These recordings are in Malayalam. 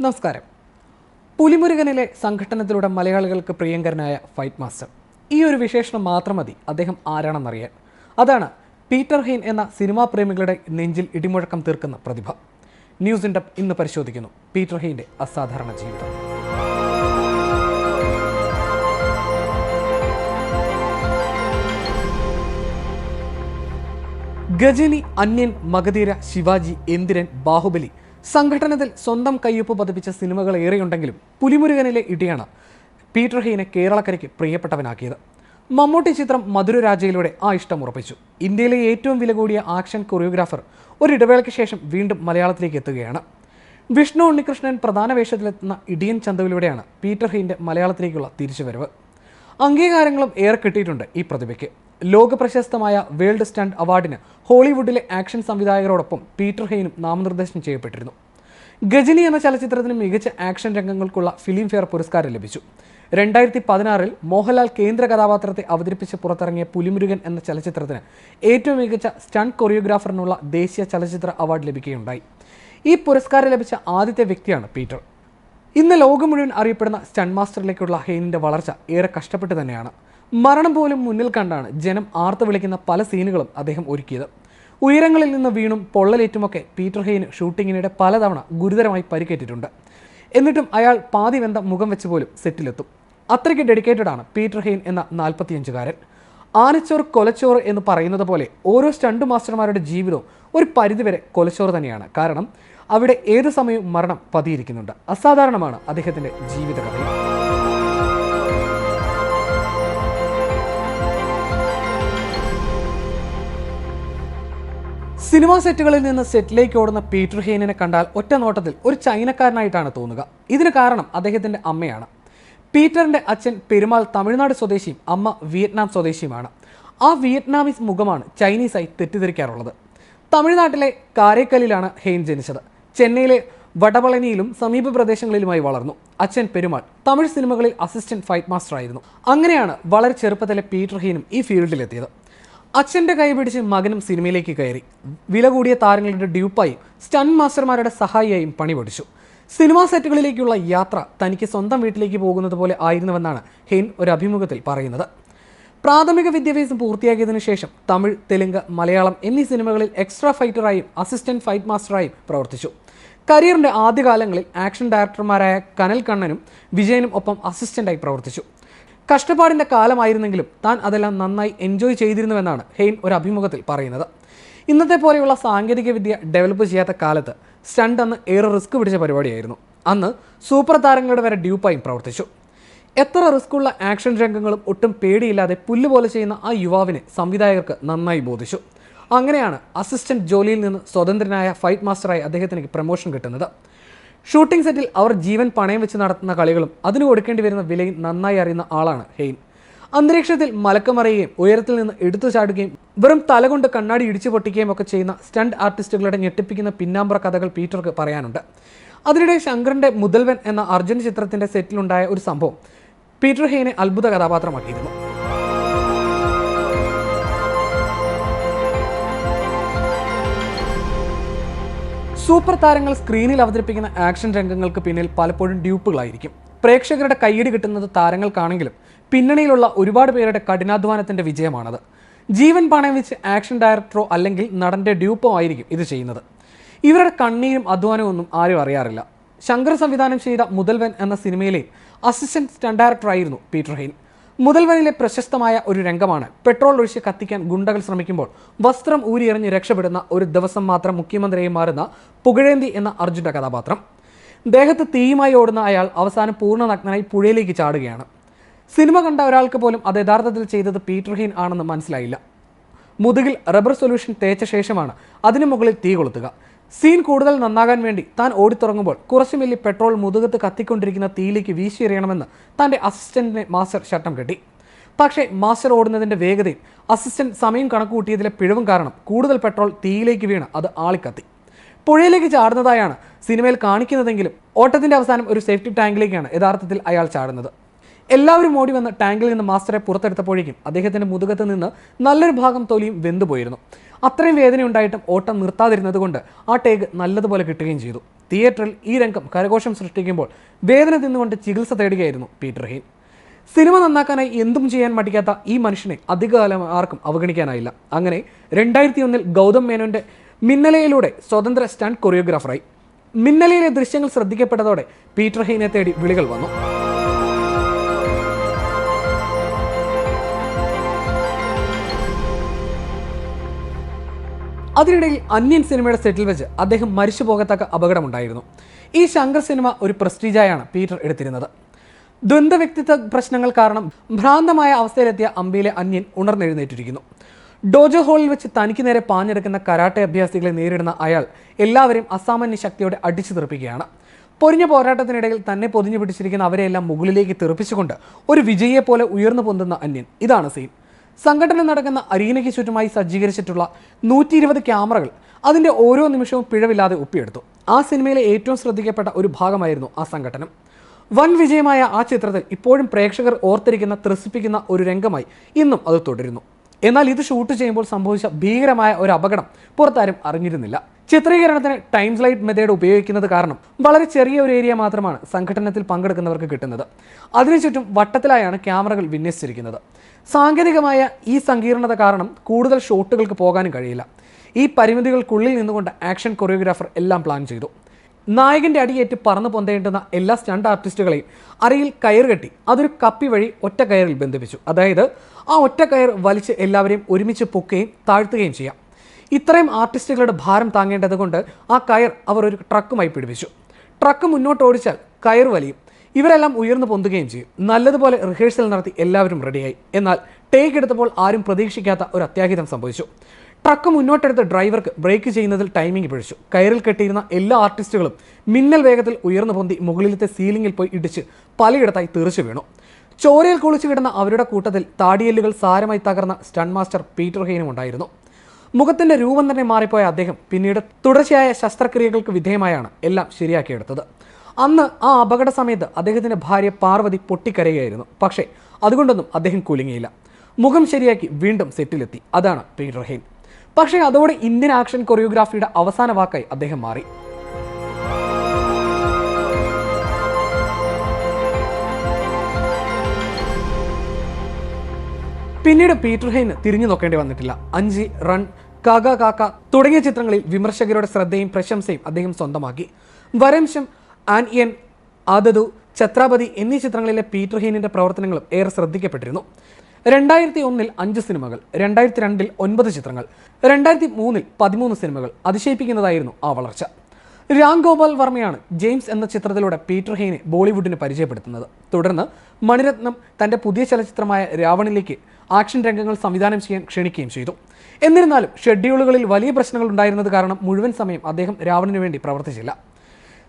നമസ്കാരം. പുലിമുരുകനിലെ സംഘട്ടനത്തിലൂടെ മലയാളികൾക്ക് പ്രിയങ്കരനായ ഫൈറ്റ് മാസ്റ്റർ. ഈ ഒരു വിശേഷണം മാത്രം മതി അദ്ദേഹം ആരാണെന്നറിയാൻ. അതാണ് പീറ്റർ ഹെയ്ൻ എന്ന സിനിമാ പ്രേമികളുടെ നെഞ്ചിൽ ഇടിമുഴക്കം തീർക്കുന്ന പ്രതിഭ. ന്യൂസ് ഇൻഡപ്പ് ഇന്ന് പരിശോധിക്കുന്നു പീറ്റർ ഹെയ്ന്റെ അസാധാരണ ജീവിതം. ഗജനി അന്യൻ മഗധീര ശിവാജി എന്തിരൻ ബാഹുബലി സംഘടനത്തിൽ സ്വന്തം കയ്യൊപ്പ് പതിപ്പിച്ച സിനിമകൾ ഏറെയുണ്ടെങ്കിലും പുലിമുരുകനിലെ ഇടിയാണ് പീറ്റർ ഹെയ്നെ കേരളക്കരയ്ക്ക് പ്രിയപ്പെട്ടവനാക്കിയത്. മമ്മൂട്ടി ചിത്രം മധുരരാജയിലൂടെ ആ ഇഷ്ടം ഉറപ്പിച്ചു. ഇന്ത്യയിലെ ഏറ്റവും വില കൂടിയ ആക്ഷൻ കൊറിയോഗ്രാഫർ ഒരിടവേളയ്ക്ക് ശേഷം വീണ്ടും മലയാളത്തിലേക്ക് എത്തുകയാണ്. വിഷ്ണു ഉണ്ണികൃഷ്ണൻ പ്രധാന വേഷത്തിലെത്തുന്ന ഇടിയൻ ചന്തവിലൂടെയാണ് പീറ്റർ ഹെയ്ന്റെ മലയാളത്തിലേക്കുള്ള തിരിച്ചുവരവ്. അംഗീകാരങ്ങളും ഏറെ കിട്ടിയിട്ടുണ്ട് ഈ പ്രതിഭയ്ക്ക്. ലോക പ്രശസ്തമായ വേൾഡ് സ്റ്റാൻഡ് അവാർഡിന് ഹോളിവുഡിലെ ആക്ഷൻ സംവിധായകരോടൊപ്പം പീറ്റർ ഹെയ്നും നാമനിർദ്ദേശം ചെയ്യപ്പെട്ടിരുന്നു. ഗജനി എന്ന ചലച്ചിത്രത്തിന് മികച്ച ആക്ഷൻ രംഗങ്ങൾക്കുള്ള ഫിലിം ഫെയർ പുരസ്കാരം ലഭിച്ചു. രണ്ടായിരത്തി പതിനാറിൽ മോഹൻലാൽ കേന്ദ്ര കഥാപാത്രത്തെ അവതരിപ്പിച്ച് പുറത്തിറങ്ങിയ പുലിമുരുകൻ എന്ന ചലച്ചിത്രത്തിന് ഏറ്റവും മികച്ച സ്റ്റണ്ട് കൊറിയോഗ്രാഫറിനുള്ള ദേശീയ ചലച്ചിത്ര അവാർഡ് ലഭിക്കുകയുണ്ടായി. ഈ പുരസ്കാരം ലഭിച്ച ആദ്യത്തെ വ്യക്തിയാണ് പീറ്റർ. ഇന്ന് ലോകം മുഴുവൻ അറിയപ്പെടുന്ന സ്റ്റൺ മാസ്റ്ററിലേക്കുള്ള ഹെയിനിന്റെ വളർച്ച ഏറെ കഷ്ടപ്പെട്ട് തന്നെയാണ്. മരണം പോലും മുന്നിൽ കണ്ടാണ് ജനം ആർത്ത് വിളിക്കുന്ന പല സീനുകളും അദ്ദേഹം ഒരുക്കിയത്. ഉയരങ്ങളിൽ നിന്ന് വീണും പൊള്ളലേറ്റുമൊക്കെ പീറ്റർ ഹെയ്ന് ഷൂട്ടിങ്ങിനിടെ പലതവണ ഗുരുതരമായി പരിക്കേറ്റിട്ടുണ്ട്. എന്നിട്ടും അയാൾ പാതി വെന്ത മുഖം വെച്ച് പോലും സെറ്റിലെത്തും. അത്രയ്ക്ക് ഡെഡിക്കേറ്റഡ് ആണ് പീറ്റർ ഹെയ്ൻ എന്ന നാൽപ്പത്തിയഞ്ചുകാരൻ. ആനച്ചോർ കൊലച്ചോർ എന്ന് പറയുന്നത് പോലെ ഓരോ സ്റ്റണ്ട് മാസ്റ്റർമാരുടെ ജീവിതവും ഒരു പരിധിവരെ കൊലച്ചോറ് തന്നെയാണ്. കാരണം അവിടെ ഏത് സമയവും മരണം പതിയിരിക്കുന്നുണ്ട്. അസാധാരണമാണ് അദ്ദേഹത്തിന്റെ ജീവിതകഥയും സിനിമാ സെറ്റുകളിൽ നിന്ന് സെറ്റിലേക്ക് ഓടുന്ന പീറ്റർ ഹെയ്നിനെ കണ്ടാൽ ഒറ്റ നോട്ടത്തിൽ ഒരു ചൈനക്കാരനായിട്ടാണ് തോന്നുക. ഇതിന് കാരണം അദ്ദേഹത്തിന്റെ അമ്മയാണ്. പീറ്ററിന്റെ അച്ഛൻ പെരുമാൾ തമിഴ്നാട് സ്വദേശിയും അമ്മ വിയറ്റ്നാം സ്വദേശിയുമാണ്. ആ വിയറ്റ്നാമീസ് മുഖമാണ് ചൈനീസായി തെറ്റിദ്ധരിക്കാറുള്ളത്. തമിഴ്നാട്ടിലെ കാരേക്കലിലാണ് ഹെയ്ൻ ജനിച്ചത്. ചെന്നൈയിലെ വടപളനിയിലും സമീപ പ്രദേശങ്ങളിലുമായി വളർന്നു. അച്ഛൻ പെരുമാൾ തമിഴ് സിനിമകളിൽ അസിസ്റ്റന്റ് ഫൈറ്റ് മാസ്റ്റർ ആയിരുന്നു അങ്ങനെയാണ് വളരെ ചെറുപ്പത്തിലെ പീറ്റർ ഹെയ്നും ഈ ഫീൽഡിലെത്തിയത്. അച്ഛന്റെ കൈ പിടിച്ച് മകനും സിനിമയിലേക്ക് കയറി. വില കൂടിയ താരങ്ങളുടെ ഡ്യൂപ്പായും സ്റ്റണ്ട് മാസ്റ്റർമാരുടെ സഹായിയായും പണി പഠിച്ചു സിനിമാ സെറ്റുകളിലേക്കുള്ള യാത്ര തനിക്ക് സ്വന്തം വീട്ടിലേക്ക് പോകുന്നത് പോലെ ആയിരുന്നുവെന്നാണ് ഹെയ്ൻ ഒരു അഭിമുഖത്തിൽ പറയുന്നത്. പ്രാഥമിക വിദ്യാഭ്യാസം പൂർത്തിയാക്കിയതിനു ശേഷം തമിഴ് തെലുങ്ക് മലയാളം എന്നീ സിനിമകളിൽ എക്സ്ട്രാ ഫൈറ്ററായും അസിസ്റ്റന്റ് ഫൈറ്റ് മാസ്റ്ററായും പ്രവർത്തിച്ചു. കരിയറിന്റെ ആദ്യകാലങ്ങളിൽ ആക്ഷൻ ഡയറക്ടർമാരായ കനൽ കണ്ണനും വിജയനും ഒപ്പം അസിസ്റ്റന്റായി പ്രവർത്തിച്ചു. കഷ്ടപ്പാടിന്റെ കാലമായിരുന്നെങ്കിലും താൻ അതെല്ലാം നന്നായി എൻജോയ് ചെയ്തിരുന്നുവെന്നാണ് ഹെയ്ൻ ഒരു അഭിമുഖത്തിൽ പറയുന്നത്. ഇന്നത്തെ പോലെയുള്ള സാങ്കേതികവിദ്യ ഡെവലപ്പ് ചെയ്യാത്ത കാലത്ത് സ്റ്റണ്ട് അന്ന് ഏറെ റിസ്ക് പിടിച്ച പരിപാടിയായിരുന്നു. അന്ന് സൂപ്പർ താരങ്ങളുടെ വരെ ഡ്യൂപ്പായും പ്രവർത്തിച്ചു. എത്ര റിസ്ക്കുള്ള ആക്ഷൻ രംഗങ്ങളും ഒട്ടും പേടിയില്ലാതെ പുല്ലുപോലെ ചെയ്യുന്ന ആ യുവാവിനെ സംവിധായകർക്ക് നന്നായി ബോധിച്ചു. അങ്ങനെയാണ് അസിസ്റ്റന്റ് ജോലിയിൽ നിന്ന് സ്വതന്ത്രനായ ഫൈറ്റ് മാസ്റ്ററായി അദ്ദേഹത്തിന് പ്രൊമോഷൻ കിട്ടുന്നത്. ഷൂട്ടിംഗ് സെറ്റിൽ അവർ ജീവൻ പണയം വെച്ച് നടത്തുന്ന കളികളും അതിന് കൊടുക്കേണ്ടി വരുന്ന വിലയും നന്നായി അറിയുന്ന ആളാണ് ഹെയ്ൻ. അന്തരീക്ഷത്തിൽ മലക്കമറിയുകയും ഉയരത്തിൽ നിന്ന് എടുത്തു ചാടുകയും വെറും തലകൊണ്ട് കണ്ണാടി ഇടിച്ചു പൊട്ടിക്കുകയും ഒക്കെ ചെയ്യുന്ന സ്റ്റണ്ട് ആർട്ടിസ്റ്റുകളുടെ ഞെട്ടിപ്പിക്കുന്ന പിന്നാമ്പ്ര കഥകൾ പീറ്റർക്ക് പറയാനുണ്ട്. അതിനിടെ ശങ്കറിന്റെ മുതൽവൻ എന്ന അർജുൻ ചിത്രത്തിന്റെ സെറ്റിലുണ്ടായ ഒരു സംഭവം പീറ്റർ ഹെയ്നെ അത്ഭുത കഥാപാത്രമാക്കിയിരുന്നു. സൂപ്പർ താരങ്ങൾ സ്ക്രീനിൽ അവതരിപ്പിക്കുന്ന ആക്ഷൻ രംഗങ്ങൾക്ക് പിന്നിൽ പലപ്പോഴും ഡ്യൂപ്പുകളായിരിക്കും. പ്രേക്ഷകരുടെ കൈയ്യടി കിട്ടുന്നത് താരങ്ങൾക്കാണെങ്കിലും പിന്നണിയിലുള്ള ഒരുപാട് പേരുടെ കഠിനാധ്വാനത്തിന്റെ വിജയമാണത്. ജീവൻ പണയം വെച്ച് ആക്ഷൻ ഡയറക്ടറോ അല്ലെങ്കിൽ നടന്റെ ഡ്യൂപ്പോ ആയിരിക്കും ഇത് ചെയ്യുന്നത്. ഇവരുടെ കണ്ണീരും അധ്വാനവും ഒന്നും ആരും അറിയാറില്ല. ശങ്കർ സംവിധാനം ചെയ്ത മുതൽവൻ എന്ന സിനിമയിലെ അസിസ്റ്റന്റ് ഡയറക്ടറായിരുന്നു പീറ്റർ ഹെയ്ൻ. മുതൽവനിലെ പ്രശസ്തമായ ഒരു രംഗമാണ്. പെട്രോൾ ഒഴിച്ച് കത്തിക്കാൻ ഗുണ്ടകൾ ശ്രമിക്കുമ്പോൾ വസ്ത്രം ഊരിയെറിഞ്ഞ് രക്ഷപ്പെടുന്ന ഒരു ദിവസം മാത്രം മുഖ്യമന്ത്രിയായി മാറുന്ന പുകഴേന്തി എന്ന അർജുന്റെ കഥാപാത്രം. ദേഹത്ത് തീയുമായി ഓടുന്ന അയാൾ അവസാനം പൂർണ നഗ്നനായി പുഴയിലേക്ക് ചാടുകയാണ്. സിനിമ കണ്ട ഒരാൾക്ക് പോലും അത് യഥാർത്ഥത്തിൽ ചെയ്തത് പീറ്റർ ഹെയ്ൻ ആണെന്ന് മനസ്സിലായില്ല. മുതുകിൽ റബ്ബർ സൊല്യൂഷൻ തേച്ച ശേഷമാണ് അതിനു മുകളിൽ തീ കൊളുത്തുക. സീൻ കൂടുതൽ നന്നാകാൻ വേണ്ടി താൻ ഓടിത്തുറങ്ങുമ്പോൾ കുറച്ചു മില്ലി പെട്രോൾ മുതുകത്ത് കത്തിക്കൊണ്ടിരിക്കുന്ന തീയിലേക്ക് വീശിയെറിയണമെന്ന് തന്റെ അസിസ്റ്റന്റിനെ മാസ്റ്റർ ശട്ടം കെട്ടി. പക്ഷേ മാസ്റ്റർ ഓടുന്നതിന്റെ വേഗതയും അസിസ്റ്റന്റ് സമയം കണക്കുകൂട്ടിയതിലെ പിഴവും കാരണം കൂടുതൽ പെട്രോൾ തീയിലേക്ക് വീണ് അത് ആളിക്കത്തി. പുഴയിലേക്ക് ചാടുന്നതായാണ് സിനിമയിൽ കാണിക്കുന്നതെങ്കിലും ഓട്ടത്തിന്റെ അവസാനം ഒരു സേഫ്റ്റി ടാങ്കിലേക്കാണ് യഥാർത്ഥത്തിൽ അയാൾ ചാടുന്നത്. എല്ലാവരും ഓടി വന്ന് ടാങ്കിൽ നിന്ന് മാസ്റ്ററെ പുറത്തെടുത്തപ്പോഴേക്കും അദ്ദേഹത്തിന്റെ മുതുകത്ത് നിന്ന് നല്ലൊരു ഭാഗം തൊലിയും വെന്തുപോയിരുന്നു. അത്രയും വേദന ഉണ്ടായിട്ടും ഓട്ടം നിർത്താതിരുന്നത് കൊണ്ട് ആ ടേക്ക് നല്ലതുപോലെ കിട്ടുകയും ചെയ്തു. തിയേറ്ററിൽ ഈ രംഗം കരഘോഷം സൃഷ്ടിക്കുമ്പോൾ വേദന തിന്നുകൊണ്ട് ചികിത്സ തേടുകയായിരുന്നു പീറ്റർ ഹെയ്ൻ സിനിമ നന്നാക്കാനായി എന്തും ചെയ്യാൻ മടിക്കാത്ത ഈ മനുഷ്യനെ അധികകാലം ആർക്കും അവഗണിക്കാനായില്ല. അങ്ങനെ രണ്ടായിരത്തി ഒന്നിൽ ഗൗതം മേനോന്റെ മിന്നലയിലൂടെ സ്വതന്ത്ര സ്റ്റാൻഡ് കൊറിയോഗ്രാഫറായി. മിന്നലയിലെ ദൃശ്യങ്ങൾ ശ്രദ്ധിക്കപ്പെട്ടതോടെ പീറ്റർ ഹെയ്നെ തേടി വിളികൾ വന്നു. അതിനിടയിൽ അന്യൻ സിനിമയുടെ സെറ്റിൽ വെച്ച് അദ്ദേഹം മരിച്ചു പോകത്തക്ക അപകടമുണ്ടായിരുന്നു. ഈ ശങ്കർ സിനിമ ഒരു പ്രസ്റ്റീജായാണ് പീറ്റർ എടുത്തിരുന്നത്. ദ്വന്ദ്വ വ്യക്തിത്വ പ്രശ്നങ്ങൾ കാരണം ഭ്രാന്തമായ അവസ്ഥയിലെത്തിയ അമ്പിയിലെ അന്യൻ ഉണർന്നെഴുന്നേറ്റിരിക്കുന്നു. ഡോജോ ഹോളിൽ വെച്ച് തനിക്ക് നേരെ പാഞ്ഞെടുക്കുന്ന കരാട്ടെ അഭ്യാസികളെ നേരിടുന്ന അയാൾ എല്ലാവരെയും അസാമാന്യ ശക്തിയോടെ അടിച്ചു തെറിപ്പിക്കുകയാണ്. പൊരിഞ്ഞ പോരാട്ടത്തിനിടയിൽ തന്നെ പൊതിഞ്ഞു പിടിച്ചിരിക്കുന്ന അവരെയെല്ലാം മുകളിലേക്ക് തെറിപ്പിച്ചുകൊണ്ട് ഒരു വിജയിയെ പോലെ ഉയർന്നു പൊന്തുന്ന അന്യൻ. ഇതാണ് സീൻ. സംഘടന നടക്കുന്ന അരീനയ്ക്ക് ചുറ്റുമായി സജ്ജീകരിച്ചിട്ടുള്ള നൂറ്റി ഇരുപത് ക്യാമറകൾ അതിന്റെ ഓരോ നിമിഷവും പിഴവില്ലാതെ ഒപ്പിയെടുത്തു. ആ സിനിമയിലെ ഏറ്റവും ശ്രദ്ധിക്കപ്പെട്ട ഒരു ഭാഗമായിരുന്നു ആ സംഘടനം. വൻ വിജയമായ ആ ചിത്രത്തിൽ ഇപ്പോഴും പ്രേക്ഷകർ ഓർത്തിരിക്കുന്ന ത്രസിപ്പിക്കുന്ന ഒരു രംഗമായി ഇന്നും അത് തുടരുന്നു. എന്നാൽ ഇത് ഷൂട്ട് ചെയ്യുമ്പോൾ സംഭവിച്ച ഭീകരമായ ഒരു അപകടം പുറത്താരും അറിഞ്ഞിരുന്നില്ല. ചിത്രീകരണത്തിന് ടൈം സ്ലൈഡ് മെത്തേഡ് ഉപയോഗിക്കുന്നത് കാരണം വളരെ ചെറിയ ഒരു ഏരിയ മാത്രമാണ് സംഘടനത്തിൽ പങ്കെടുക്കുന്നവർക്ക് കിട്ടുന്നത്. അതിനു ചുറ്റും വട്ടത്തിലായാണ് ക്യാമറകൾ വിന്യസിച്ചിരിക്കുന്നത്. സാങ്കേതികമായ ഈ സങ്കീർണത കാരണം കൂടുതൽ ഷോട്ടുകൾക്ക് പോകാനും കഴിയില്ല. ഈ പരിമിതികൾക്കുള്ളിൽ നിന്നുകൊണ്ട് ആക്ഷൻ കൊറിയോഗ്രാഫർ എല്ലാം പ്ലാൻ ചെയ്തു. നായകന്റെ അടിയേറ്റ് പറന്നു പൊന്തേണ്ടുന്ന എല്ലാ സ്റ്റണ്ട് ആർട്ടിസ്റ്റുകളെയും അരയിൽ കയർ കെട്ടി അതൊരു കപ്പി വഴി ഒറ്റ കയറിൽ ബന്ധിപ്പിച്ചു. അതായത് ആ ഒറ്റ കയർ വലിച്ച് എല്ലാവരെയും ഒരുമിച്ച് പൊക്കുകയും താഴ്ത്തുകയും ചെയ്യാം. ഇത്രയും ആർട്ടിസ്റ്റുകളുടെ ഭാരം താങ്ങേണ്ടതുകൊണ്ട് ആ കയർ അവർ ഒരു ട്രക്കുമായി പിടിപ്പിച്ചു. ട്രക്ക് മുന്നോട്ട് ഓടിച്ചാൽ കയർ വലിയും. ഇവരെല്ലാം ഉയർന്നു പൊന്തുകയും ചെയ്യും. നല്ലതുപോലെ റിഹേഴ്സൽ നടത്തി എല്ലാവരും റെഡിയായി എന്നാൽ ടേക്ക് എടുത്തപ്പോൾ ആരും പ്രതീക്ഷിക്കാത്ത ഒരു അത്യാഹിതം സംഭവിച്ചു. ട്രക്ക് മുന്നോട്ടെടുത്ത ഡ്രൈവർക്ക് ബ്രേക്ക് ചെയ്യുന്നതിൽ ടൈമിംഗ് പിഴച്ചു. കയറിൽ കെട്ടിയിരുന്ന എല്ലാ ആർട്ടിസ്റ്റുകളും മിന്നൽ വേഗത്തിൽ ഉയർന്നു പൊന്തി മുകളിലത്തെ സീലിംഗിൽ പോയി ഇടിച്ച് പലയിടത്തായി തെറിച്ചു വീണു. ചോരയിൽ കുളിച്ചു കിടന്ന അവരുടെ കൂട്ടത്തിൽ താടിയെല്ലുകൾ സാരമായി തകർന്ന സ്റ്റൺ മാസ്റ്റർ പീറ്റർ ഹെയിനും ഉണ്ടായിരുന്നു. മുഖത്തിന്റെ രൂപം തന്നെ മാറിപ്പോയ അദ്ദേഹം പിന്നീട് തുടർച്ചയായ ശസ്ത്രക്രിയകൾക്ക് വിധേയമായാണ് എല്ലാം ശരിയാക്കിയെടുത്തത്. അന്ന് ആ അപകട സമയത്ത് അദ്ദേഹത്തിന്റെ ഭാര്യ പാർവതി പൊട്ടിക്കരയായിരുന്നു പക്ഷേ അതുകൊണ്ടൊന്നും അദ്ദേഹം കുലുങ്ങിയില്ല. മുഖം ശരിയാക്കി വീണ്ടും സെറ്റിലെത്തി. അതാണ് പീറ്റർ ഹെയ്ൻ പക്ഷേ അതോടെ ഇന്ത്യൻ ആക്ഷൻ കൊറിയോഗ്രാഫിയുടെ അവസാന വാക്കായി അദ്ദേഹം മാറി. പിന്നീട് പീറ്റർ ഹെയ്ന് തിരിഞ്ഞു നോക്കേണ്ടി വന്നിട്ടില്ല. അഞ്ചി റൺ കാക കാക്ക തുടങ്ങിയ ചിത്രങ്ങളിൽ വിമർശകരുടെ ശ്രദ്ധയും പ്രശംസയും അദ്ദേഹം സ്വന്തമാക്കി. വരംശം ആൻഇയൻ ആദതു ഛത്രപതി എന്നീ ചിത്രങ്ങളിലെ പീറ്റർ ഹീനിന്റെ പ്രവർത്തനങ്ങളും ഏറെ ശ്രദ്ധിക്കപ്പെട്ടിരുന്നു. രണ്ടായിരത്തി ഒന്നിൽ അഞ്ച് സിനിമകൾ രണ്ടായിരത്തി രണ്ടിൽ ഒൻപത് ചിത്രങ്ങൾ രണ്ടായിരത്തി മൂന്നിൽ പതിമൂന്ന് സിനിമകൾ അതിശയിപ്പിക്കുന്നതായിരുന്നു ആ വളർച്ച. രാം ഗോപാൽ വർമ്മയാണ് ജെയിംസ് എന്ന ചിത്രത്തിലൂടെ പീറ്റർ ഹെയ്നെ ബോളിവുഡിന് പരിചയപ്പെടുത്തുന്നത്. തുടർന്ന് മണിരത്നം തന്റെ പുതിയ ചലച്ചിത്രമായ രാവണിലേക്ക് ആക്ഷൻ രംഗങ്ങൾ സംവിധാനം ചെയ്യാൻ ക്ഷണിക്കുകയും ചെയ്തു. എന്നിരുന്നാലും ഷെഡ്യൂളുകളിൽ വലിയ പ്രശ്നങ്ങൾ ഉണ്ടായിരുന്നത് കാരണം മുഴുവൻ സമയം അദ്ദേഹം രാവണിന് വേണ്ടി പ്രവർത്തിച്ചില്ല.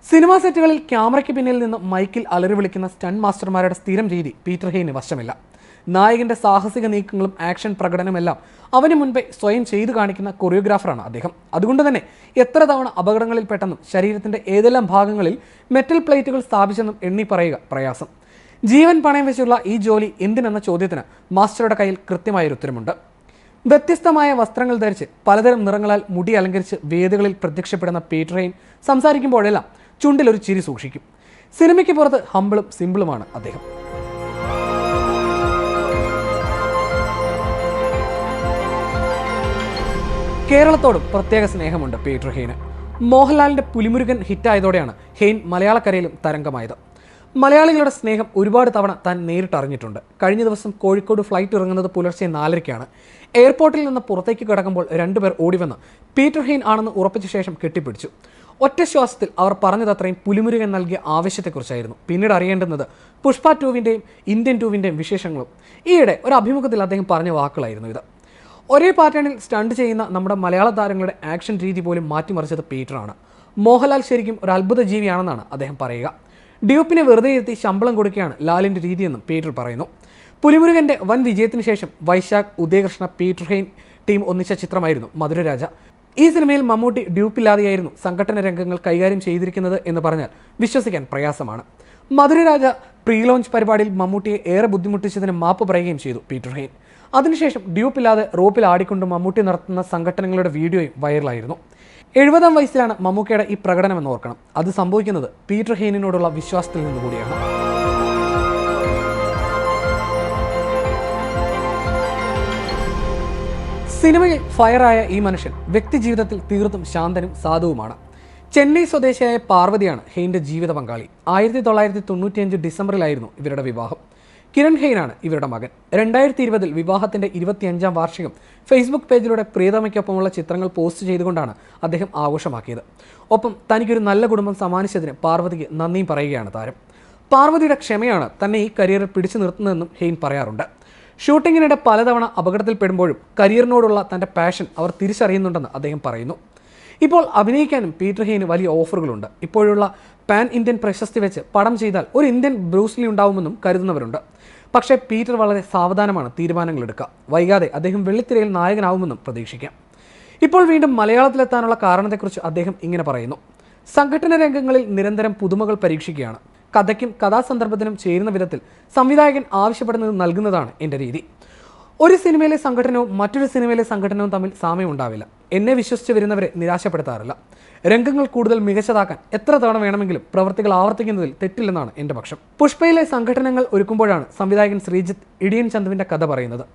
സിനിമാ സെറ്റുകളിൽ ക്യാമറയ്ക്ക് പിന്നിൽ നിന്ന് മൈക്കിൽ അലറി വിളിക്കുന്ന സ്റ്റൺ മാസ്റ്റർമാരുടെ സ്ഥിരം രീതി പീറ്റർ ഹെയിന് വശമില്ല. നായകന്റെ സാഹസിക നീക്കങ്ങളും ആക്ഷൻ പ്രകടനമെല്ലാം അവന് മുൻപേ സ്വയം ചെയ്തു കാണിക്കുന്ന കൊറിയോഗ്രാഫറാണ് അദ്ദേഹം. അതുകൊണ്ട് തന്നെ എത്ര തവണ അപകടങ്ങളിൽ പെട്ടെന്നും ശരീരത്തിന്റെ ഏതെല്ലാം ഭാഗങ്ങളിൽ മെറ്റൽ പ്ലേറ്റുകൾ സ്ഥാപിച്ചെന്നും എണ്ണി പറയുക പ്രയാസം. ജീവൻ പണയം വെച്ചുള്ള ഈ ജോലി എന്തിനെന്ന ചോദ്യത്തിന് മാസ്റ്ററുടെ കയ്യിൽ കൃത്യമായൊരു ഉത്തരമുണ്ട്. വ്യത്യസ്തമായ വസ്ത്രങ്ങൾ ധരിച്ച് പലതരം നിറങ്ങളാൽ മുടി അലങ്കരിച്ച് വേദികളിൽ പ്രത്യക്ഷപ്പെടുന്ന പീറ്റർ സംസാരിക്കുമ്പോഴെല്ലാം ചുണ്ടിൽ ഒരു ചിരി സൂക്ഷിക്കും. സിനിമയ്ക്ക് പുറത്ത് ഹമ്പിളും സിമ്പിളുമാണ് അദ്ദേഹം. കേരളത്തോടും പ്രത്യേക സ്നേഹമുണ്ട് പീറ്റർ ഹെയ്ന് മോഹൻലാലിന്റെ പുലിമുരുകൻ ഹിറ്റായതോടെയാണ് ഹെയ്ൻ മലയാളക്കരയിലും തരംഗമായത്. മലയാളികളുടെ സ്നേഹം ഒരുപാട് തവണ താൻ നേരിട്ട് അറിഞ്ഞിട്ടുണ്ട്. കഴിഞ്ഞ ദിവസം കോഴിക്കോട് ഫ്ലൈറ്റ് ഇറങ്ങുന്നത് പുലർച്ചെ നാലരയ്ക്കാണ്. എയർപോർട്ടിൽ നിന്ന് പുറത്തേക്ക് കിടക്കുമ്പോൾ രണ്ടുപേർ ഓടിവന്ന് പീറ്റർ ഹെയ്ൻ ആണെന്ന് ഉറപ്പിച്ച ശേഷം കെട്ടിപ്പിടിച്ചു. ഒറ്റ ശ്വാസത്തിൽ അവർ പറഞ്ഞതത്രയും പുലിമുരുകൻ നൽകിയ ആവശ്യത്തെക്കുറിച്ചായിരുന്നു പിന്നീട് അറിയേണ്ടുന്നത് പുഷ്പ ടൂവിന്റെയും ഇന്ത്യൻ ടൂവിന്റെയും വിശേഷങ്ങളും. ഈയിടെ ഒരു അഭിമുഖത്തിൽ അദ്ദേഹം പറഞ്ഞ വാക്കുകളായിരുന്നു ഇത്. ഒരേ പാറ്റേണിൽ സ്റ്റണ്ട് ചെയ്യുന്ന നമ്മുടെ മലയാള താരങ്ങളുടെ ആക്ഷൻ രീതി പോലും മാറ്റിമറിച്ചത് പീറ്ററാണ്. മോഹൻലാൽ ശരിക്കും ഒരു അത്ഭുത ജീവിയാണെന്നാണ് അദ്ദേഹം പറയുക. ഡ്യൂപ്പിനെ വെറുതെ എത്തി ശമ്പളം കൊടുക്കുകയാണ് ലാലിന്റെ രീതിയെന്നും പീറ്റർ പറയുന്നു. പുലിമുരുകന്റെ വൻ വിജയത്തിന് ശേഷം Vysakh Udayakrishna Peter Hein team ഒന്നിച്ച ചിത്രമായിരുന്നു മധുരരാജ. ഈ സിനിമയിൽ മമ്മൂട്ടി ഡ്യൂപ്പില്ലാതെയായിരുന്നു സംഘടന രംഗങ്ങൾ കൈകാര്യം ചെയ്തിരിക്കുന്നത് എന്ന് പറഞ്ഞാൽ വിശ്വസിക്കാൻ പ്രയാസമാണ്. മധുരരാജ പ്രീ ലോഞ്ച് പരിപാടിയിൽ മമ്മൂട്ടിയെ ഏറെ ബുദ്ധിമുട്ടിച്ചതിന് മാപ്പ് പറയുകയും ചെയ്തു പീറ്റർ ഹെയ്ൻ. അതിനുശേഷം ഡ്യൂപ്പില്ലാതെ റോപ്പിൽ ആടിക്കൊണ്ട് മമ്മൂട്ടി നടത്തുന്ന സംഘടനകളുടെ വീഡിയോയും വൈറലായിരുന്നു. എഴുപതാം വയസ്സിലാണ് മമ്മൂക്കയുടെ ഈ പ്രകടനം എന്ന് ഓർക്കണം. അത് സംഭവിക്കുന്നത് പീറ്റർ ഹെയ്നിനോടുള്ള വിശ്വാസത്തിൽ നിന്ന് കൂടിയാണ്. സിനിമയിൽ ഫയറായ ഈ മനുഷ്യൻ വ്യക്തി ജീവിതത്തിൽ തീർത്തും ശാന്തനും സാധുവുമാണ്. ചെന്നൈ സ്വദേശിയായ പാർവതിയാണ് ഹെയിന്റെ ജീവിത പങ്കാളി. ആയിരത്തി തൊള്ളായിരത്തി തൊണ്ണൂറ്റിയഞ്ച് ഡിസംബറിലായിരുന്നു ഇവരുടെ വിവാഹം. കിരൺ ഹെയ്നാണ് ഇവരുടെ മകൻ. രണ്ടായിരത്തി ഇരുപതിൽ വിവാഹത്തിന്റെ ഇരുപത്തിയഞ്ചാം വാർഷികം ഫേസ്ബുക്ക് പേജിലൂടെ പ്രിയതമയ്ക്കൊപ്പമുള്ള ചിത്രങ്ങൾ പോസ്റ്റ് ചെയ്തുകൊണ്ടാണ് അദ്ദേഹം ആഘോഷമാക്കിയത്. ഒപ്പം തനിക്കൊരു നല്ല കുടുംബം സമ്മാനിച്ചതിന് പാർവതിക്ക് നന്ദിയും പറയുകയാണ് താരം. പാർവതിയുടെ ക്ഷമയാണ് തന്നെ ഈ കരിയറിൽ പിടിച്ചു നിർത്തുന്നതെന്നും ഹെയ്ൻ പറയാറുണ്ട്. ഷൂട്ടിങ്ങിനിടെ പലതവണ അപകടത്തിൽപ്പെടുമ്പോഴും കരിയറിനോടുള്ള തന്റെ പാഷൻ അവർ തിരിച്ചറിയുന്നുണ്ടെന്ന് അദ്ദേഹം പറയുന്നു. ഇപ്പോൾ അഭിനയിക്കാനും പീറ്റർ ഹെയ്ന് വലിയ ഓഫറുകളുണ്ട്. ഇപ്പോഴുള്ള പാൻ ഇന്ത്യൻ പ്രശസ്തി വെച്ച് പടം ചെയ്താൽ ഒരു ഇന്ത്യൻ ബ്രൂസ്ലി ഉണ്ടാവുമെന്നും കരുതുന്നവരുണ്ട്. പക്ഷേ പീറ്റർ വളരെ സാവധാനമാണ് തീരുമാനങ്ങൾ എടുക്കുക വൈകാതെ അദ്ദേഹം വെള്ളിത്തിരയിൽ നായകനാവുമെന്നും പ്രതീക്ഷിക്കാം. ഇപ്പോൾ വീണ്ടും മലയാളത്തിലെത്താനുള്ള കാരണത്തെക്കുറിച്ച് അദ്ദേഹം ഇങ്ങനെ പറയുന്നു. സംഘടന രംഗങ്ങളിൽ നിരന്തരം പുതുമകൾ പരീക്ഷിക്കുകയാണ്. കഥയ്ക്കും കഥാസന്ദർഭത്തിനും ചേരുന്ന വിധത്തിൽ സംവിധായകൻ ആവശ്യപ്പെടുന്നത് നൽകുന്നതാണ് എന്റെ രീതി. ഒരു സിനിമയിലെ സംഘടനവും മറ്റൊരു സിനിമയിലെ സംഘടനവും തമ്മിൽ സാമ്യം ഉണ്ടാവില്ല എന്നെ വിശ്വസിച്ച് വരുന്നവരെ നിരാശപ്പെടുത്താറില്ല. രംഗങ്ങൾ കൂടുതൽ മികച്ചതാക്കാൻ എത്ര തവണ വേണമെങ്കിലും പ്രവർത്തികൾ ആവർത്തിക്കുന്നതിൽ തെറ്റില്ലെന്നാണ് എന്റെ പക്ഷം. പുഷ്പയിലെ സംഘടനകൾ ഒരുക്കുമ്പോഴാണ് സംവിധായകൻ ശ്രീജിത്ത് ഇടിയൻ ചന്തുവിന്റെ കഥ പറയുന്നത്.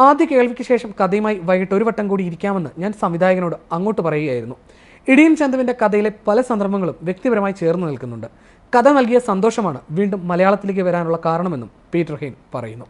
ആദ്യ കേൾവിക്ക് ശേഷം കഥയുമായി വൈകിട്ട് ഒരു വട്ടം കൂടി ഇരിക്കാമെന്ന് ഞാൻ സംവിധായകനോട് അങ്ങോട്ട് പറയുകയായിരുന്നു. ഇടിയൻ ചന്തുവിന്റെ കഥയിലെ പല സന്ദർഭങ്ങളും വ്യക്തിപരമായി ചേർന്ന് നിൽക്കുന്നുണ്ട്. കഥ നൽകിയ സന്തോഷമാണ് വീണ്ടും മലയാളത്തിലേക്ക് വരാനുള്ള കാരണമെന്നും പീറ്റർ ഹെയ്ൻ പറയുന്നു.